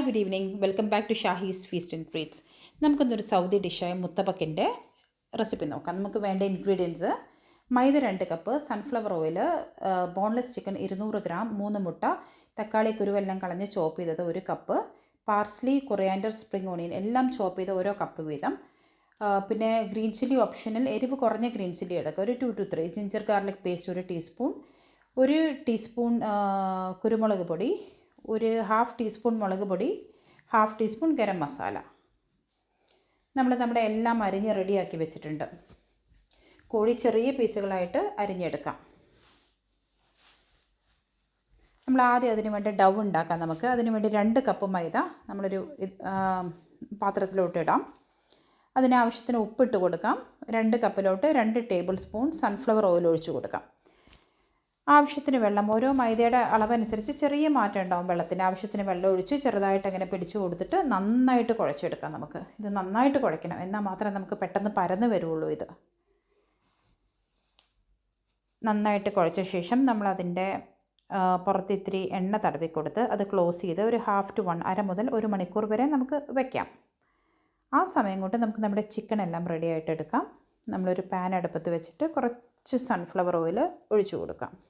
Hi good evening welcome back to Shahi's feast and treats നമുക്കൊന്നൊരു Saudi ഡിഷായ മുത്തപ്പക്കിന്റെ recipe നോക്കാം. നമുക്ക് വേണ്ട ഇൻഗ്രീഡിയൻസ് മൈദ രണ്ട് cup sunflower oil boneless chicken ഇരുന്നൂറ് ഗ്രാം മൂന്ന് മുട്ട തക്കാളി കുരുവെല്ലാം കളഞ്ഞ് ചോപ്പ് ചെയ്തത് ഒരു cup parsley coriander spring onion എല്ലാം ചോപ്പ് ചെയ്ത ഓരോ കപ്പ് വീതം. പിന്നെ ഗ്രീൻ ചില്ലി ഓപ്ഷനിൽ എരിവ് കുറഞ്ഞ ഗ്രീൻ ചില്ലി എടുക്കുക. ഒരു two two three ginger garlic paste ഒരു ടീസ്പൂൺ ഒരു ടീസ്പൂൺ കുരുമുളക് പൊടി ഒരു ഹാഫ് ടീസ്പൂൺ മുളക് പൊടി ഹാഫ് ടീസ്പൂൺ ഗരം മസാല. നമ്മൾ നമ്മുടെ എല്ലാം അരിഞ്ഞ് റെഡിയാക്കി വെച്ചിട്ടുണ്ട്. കോഴി ചെറിയ പീസുകളായിട്ട് അരിഞ്ഞെടുക്കാം. നമ്മൾ ആദ്യം അതിന് വേണ്ടി ഡവ് ഉണ്ടാക്കാം നമുക്ക്. അതിന് വേണ്ടി രണ്ട് കപ്പ് മൈദ നമ്മളൊരു പാത്രത്തിലോട്ട് ഇടാം. അതിനാവശ്യത്തിന് ഉപ്പിട്ട് കൊടുക്കാം. രണ്ട് കപ്പിലോട്ട് രണ്ട് ടേബിൾ സ്പൂൺ സൺഫ്ലവർ ഓയിൽ ഒഴിച്ച് കൊടുക്കാം. ആവശ്യത്തിന് വെള്ളം. ഓരോ മൈദയുടെ അളവനുസരിച്ച് ചെറിയ മാറ്റം ഉണ്ടാവും വെള്ളത്തിന്. ആവശ്യത്തിന് വെള്ളം ഒഴിച്ച് ചെറുതായിട്ട് അങ്ങനെ പിടിച്ചു കൊടുത്തിട്ട് നന്നായിട്ട് കുഴച്ചെടുക്കാം നമുക്ക്. ഇത് നന്നായിട്ട് കുഴയ്ക്കണം. എന്നാൽ മാത്രമേ നമുക്ക് പെട്ടെന്ന് പരന്ന് വരുള്ളൂ ഇത്. നന്നായിട്ട് കുഴച്ച ശേഷം നമ്മളതിന്റെ പുറത്ത് ഇത്തിരി എണ്ണ തടവി കൊടുത്ത് അത് ക്ലോസ് ചെയ്ത് ഒരു ഹാഫ് ടു വൺ അര മുതൽ ഒരു മണിക്കൂർ വരെ നമുക്ക് വെക്കാം. ആ സമയം കൊണ്ട് നമുക്ക് നമ്മുടെ ചിക്കൻ എല്ലാം റെഡി ആയിട്ട് എടുക്കാം. നമ്മളൊരു പാൻ അടുപ്പത്ത് വെച്ചിട്ട് കുറച്ച് സൺഫ്ലവർ ഓയിൽ ഒഴിച്ചു കൊടുക്കാം.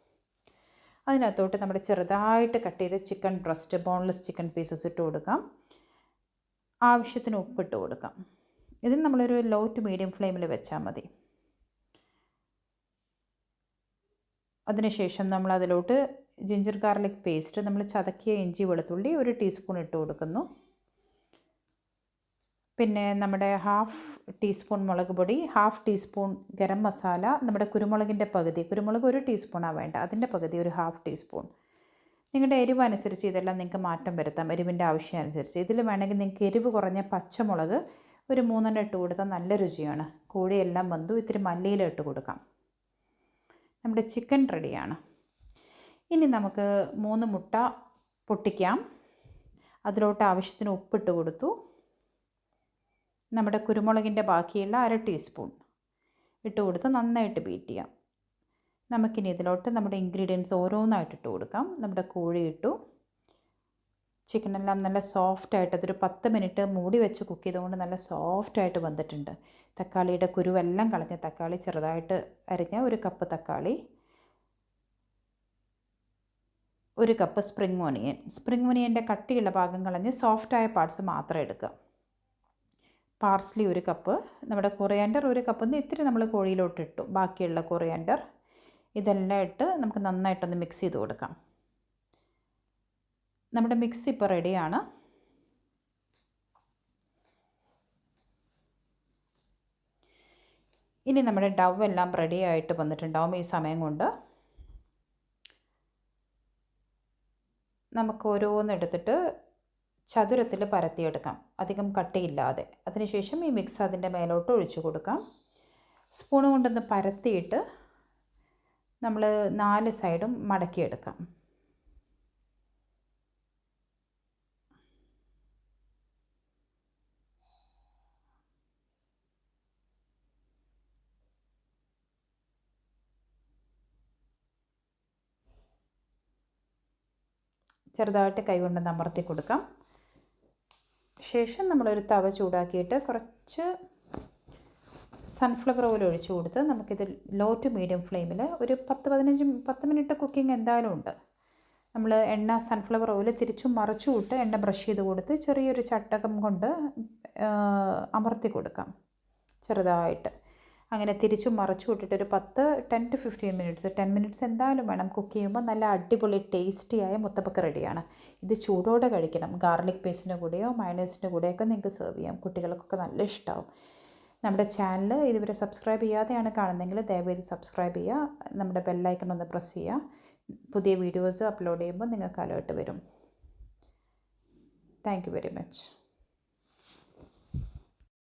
അതിനകത്തോട്ട് നമ്മുടെ ചെറുതായിട്ട് കട്ട് ചെയ്ത chicken breast boneless chicken pieces ഇട്ട് കൊടുക്കാം. ആവശ്യത്തിന് ഉപ്പിട്ട് കൊടുക്കാം. ഇതിന് നമ്മളൊരു ലോ ടു മീഡിയം ഫ്ലെയിമിൽ വെച്ചാൽ മതി. അതിനുശേഷം നമ്മൾ അതിലോട്ട് ജിഞ്ചർ ഗാർലിക് പേസ്റ്റ് നമ്മൾ ചതക്കിയ ഇഞ്ചി വെളുത്തുള്ളി ഒരു ടീസ്പൂൺ ഇട്ട് കൊടുക്കുന്നു. പിന്നെ നമ്മുടെ ഹാഫ് ടീസ്പൂൺ മുളക് പൊടി ഹാഫ് ടീസ്പൂൺ ഗരം മസാല നമ്മുടെ കുരുമുളകിന്റെ പകുതി. കുരുമുളക് ഒരു ടീസ്പൂണാണ് വേണ്ട അതിന്റെ പകുതി ഒരു ഹാഫ് ടീസ്പൂൺ നിങ്ങളുടെ എരിവ് അനുസരിച്ച് ഇതെല്ലാം നിങ്ങൾക്ക് മാറ്റം വരുത്താം. എരിവിന്റെ ആവശ്യം അനുസരിച്ച്. ഇതിൽ വേണമെങ്കിൽ നിങ്ങൾക്ക് എരിവ് കുറഞ്ഞ പച്ചമുളക് ഒരു മൂന്നെണ്ണം ഇട്ട് കൊടുത്താൽ നല്ല രുചിയാണ്. കോഴിയെല്ലാം വന്നു ഇത്തിരി മല്ലിയില ഇട്ട് കൊടുക്കാം. നമ്മുടെ ചിക്കൻ റെഡിയാണ് ഇനി നമുക്ക് മൂന്ന് മുട്ട പൊട്ടിക്കാം. അതിലോട്ട് ആവശ്യത്തിന് ഉപ്പിട്ട് കൊടുത്തു. നമ്മുടെ കുരുമുളകിന്റെ ബാക്കിയുള്ള അര ടീസ്പൂൺ ഇട്ട് കൊടുത്ത് നന്നായിട്ട് ബീറ്റ് ചെയ്യാം. നമുക്കിനി ഇതിലോട്ട് നമ്മുടെ ഇൻഗ്രീഡിയൻസ് ഓരോന്നായിട്ട് ഇട്ട് കൊടുക്കാം. നമ്മുടെ കോഴി ഇട്ടു. ചിക്കനെല്ലാം നല്ല സോഫ്റ്റായിട്ട് അതൊരു പത്ത് മിനിറ്റ് മൂടി വെച്ച് കുക്ക് ചെയ്തുകൊണ്ട് നല്ല സോഫ്റ്റായിട്ട് വന്നിട്ടുണ്ട്. തക്കാളിയുടെ കുരുവെല്ലാം കളഞ്ഞ തക്കാളി ചെറുതായിട്ട് അരിഞ്ഞ ഒരു കപ്പ് തക്കാളി ഒരു കപ്പ് സ്പ്രിംഗ് ഓണിയൻ സ്പ്രിംഗ് ഓണിയന്റെ കട്ടിയുള്ള ഭാഗം കളഞ്ഞ് സോഫ്റ്റായ പാർട്സ് മാത്രം എടുക്കുക. പാർസ്ലി ഒരു കപ്പ് നമ്മുടെ കൊറിയാൻഡർ ഒരു കപ്പ് എന്ന് ഇത്തിരി നമ്മൾ കോഴിയിലോട്ട് ഇട്ടു ബാക്കിയുള്ള കൊറിയാൻഡർ. ഇതെല്ലാം ഇട്ട് നമുക്ക് നന്നായിട്ടൊന്ന് മിക്സ് ചെയ്ത് കൊടുക്കാം. നമ്മുടെ മിക്സ് ഇപ്പോൾ റെഡിയാണ് ഇനി നമ്മുടെ ഡവ് എല്ലാം റെഡി ആയിട്ട് വന്നിട്ടുണ്ടാവും ഈ സമയം കൊണ്ട് നമുക്ക് ഓരോന്നെടുത്തിട്ട് ചതുരത്തിൽ പരത്തിയെടുക്കാം. അധികം കട്ടിയില്ലാതെ. അതിനുശേഷം ഈ മിക്സ് അതിന്റെ മേലോട്ട് ഒഴിച്ചു കൊടുക്കാം. സ്പൂൺ കൊണ്ടൊന്ന് പരത്തിയിട്ട് നമ്മൾ നാല് സൈഡും മടക്കിയെടുക്കാം. ചെറുതായിട്ട് കൈകൊണ്ട് അമർത്തി കൊടുക്കാം. ശേഷം നമ്മളൊരു തവ ചൂടാക്കിയിട്ട് കുറച്ച് സൺഫ്ലവർ ഓയിൽ ഒഴിച്ച് കൊടുത്ത് നമുക്കിത് ലോ ടു മീഡിയം ഫ്ലെയിമിൽ ഒരു പത്ത് പതിനഞ്ച് പത്ത് മിനിറ്റ് കുക്കിംഗ് എന്തായാലും ഉണ്ട്. നമ്മൾ എണ്ണ സൺഫ്ലവർ ഓയിൽ തിരിച്ചു മറിച്ചു വിട്ട് എണ്ണ ബ്രഷ് ചെയ്ത് കൊടുത്ത് ചെറിയൊരു ചട്ടകം കൊണ്ട് അമർത്തി കൊടുക്കാം. ചെറുതായിട്ട്. അങ്ങനെ തിരിച്ചും മറച്ചു ഇട്ടിട്ട് ഒരു പത്ത് ten to fifteen minutes ten minutes എന്തായാലും വേണം കുക്ക് ചെയ്യുമ്പോൾ നല്ല അടിപൊളി ടേസ്റ്റിയായ മുത്തപ്പക്ക റെഡിയാണ്. ഇത് ചൂടോടെ കഴിക്കണം. ഗാർലിക് പേസ്റ്റിന്റെ കൂടെയോ മയണൈസിന്റെ കൂടെയൊക്കെ നിങ്ങൾക്ക് സെർവ് ചെയ്യാം. കുട്ടികൾക്കൊക്കെ നല്ല ഇഷ്ടമാവും നമ്മുടെ ചാനൽ ഇതുവരെ സബ്സ്ക്രൈബ് ചെയ്യാതെയാണ് കാണുന്നതെങ്കിൽ ദയവേത് സബ്സ്ക്രൈബ് ചെയ്യുക. നമ്മുടെ ബെല്ലൈക്കൺ ഒന്ന് പ്രസ് ചെയ്യുക. പുതിയ വീഡിയോസ് അപ്ലോഡ് ചെയ്യുമ്പോൾ നിങ്ങൾക്ക് അലേർട്ട് വരും. Thank you very much.